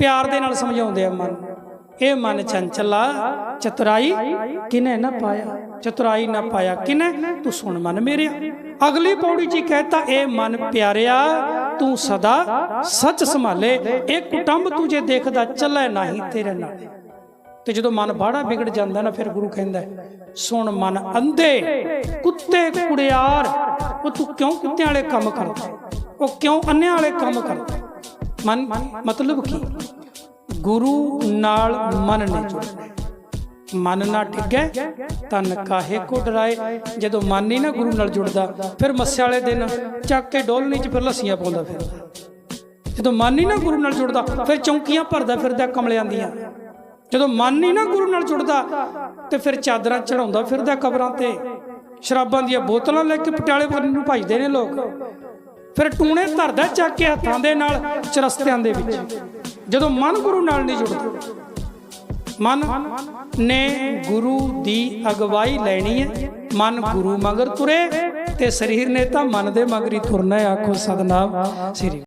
ਪਿਆਰ ਦੇ ਨਾਲ ਸਮਝਾਉਂਦੇ ਆ ਮਨ। ਇਹ ਮਨ ਚੰਚਲਾ, ਚਤੁਰਾਈ ਕਿਨੇ ਨਾ ਪਾਇਆ? ਚਤੁਰਾਈ ਨਾ ਪਾਇਆ ਕਿਨੇ? ਤੂੰ ਸੁਣ ਮਨ ਮੇਰਿਆ ਅਗਲੀ ਪੌੜੀ ਚ ਹੀ ਕਹਿਤਾ, ਇਹ ਮਨ ਪਿਆਰਿਆ, ਤੂੰ ਸਦਾ ਸੱਚ ਸੰਭਾਲੇ। ਇਹ ਕੁਟੰਬ ਤੂੰ ਜੇ ਦੇਖਦਾ, ਚੱਲੇ ਨਹੀਂ ਤੇਰੇ ਨਾਲ। ਤੇ ਜਦੋਂ ਮਨ ਬਾੜਾ ਵਿਗੜ ਜਾਂਦਾ ਨਾ, ਫਿਰ ਗੁਰੂ ਕਹਿੰਦਾ, ਸੁਣ ਮਨ ਅੰਧੇ, ਕੁੱਤੇ ਕੁੜਿਆਰ, ਉਹ ਤੂੰ ਕਿਉਂ ਕੁੱਤਿਆਂ ਵਾਲੇ ਕੰਮ ਕਰਦਾ? ਉਹ ਕਿਉਂ ਅੰਨਿਆਂ ਵਾਲੇ ਕੰਮ ਕਰਦਾ? ਮਨ ਮਤਲਬ ਕੀ? ਗੁਰੂ ਨਾਲ ਮਨ ਨਹੀਂ ਜੁੜਦਾ ਮਨ ਨਾ ਟਿੱਗੈ ਤਨ ਕਾਹੇ ਕੋ ਡਰਾਏ। ਜਦੋਂ ਮਨ ਨਹੀਂ ਨਾ ਗੁਰੂ ਨਾਲ ਜੁੜਦਾ, ਫਿਰ ਮੱਸੇ ਵਾਲੇ ਦਿਨ ਚੱਕ ਕੇ ਡੋਲਣੀ ਚ ਫਿਰ ਲੱਸੀਆਂ ਪਾਉਂਦਾ ਫਿਰਦਾ ਜਦੋਂ ਮਨ ਨਹੀਂ ਨਾ ਗੁਰੂ ਨਾਲ ਜੁੜਦਾ, ਫਿਰ ਚੌਂਕੀਆਂ ਭਰਦਾ ਫਿਰਦਾ ਕਮਲਿਆਂ ਦੀਆਂ। ਜਦੋਂ ਮਨ ਨਹੀਂ ਨਾ ਗੁਰੂ ਨਾਲ ਜੁੜਦਾ, ਤੇ ਫਿਰ ਚਾਦਰਾਂ ਚੜਾਉਂਦਾ ਫਿਰਦਾ ਕਬਰਾਂ ਤੇ। ਸ਼ਰਾਬਾਂ ਦੀਆਂ ਬੋਤਲਾਂ ਲੈ ਕੇ ਪਟਿਆਲੇ ਬੰਨ ਨੂੰ ਭਜਦੇ ਨੇ ਲੋਕ। ਫਿਰ ਟੂਣੇ ਧਰਦਾ ਚੱਕ ਕੇ ਹੱਥਾਂ ਦੇ ਨਾਲ ਚਰਸਤਿਆਂ ਦੇ ਵਿੱਚ। ਜਦੋਂ ਮਨ ਗੁਰੂ ਨਾਲ ਨਹੀਂ ਜੁੜਦਾ, ਮਨ ਨੇ ਗੁਰੂ ਦੀ ਅਗਵਾਈ ਲੈਣੀ ਹੈ, ਮਨ ਗੁਰੂ ਮਗਰ ਤੁਰੇ ਤੇ ਸਰੀਰ ਨੇ ਤਾਂ ਮਨ ਦੇ ਮਗਰ ਹੀ ਤੁਰਨਾ ਆਖੋ ਸਤਨਾਮ ਸ੍ਰੀ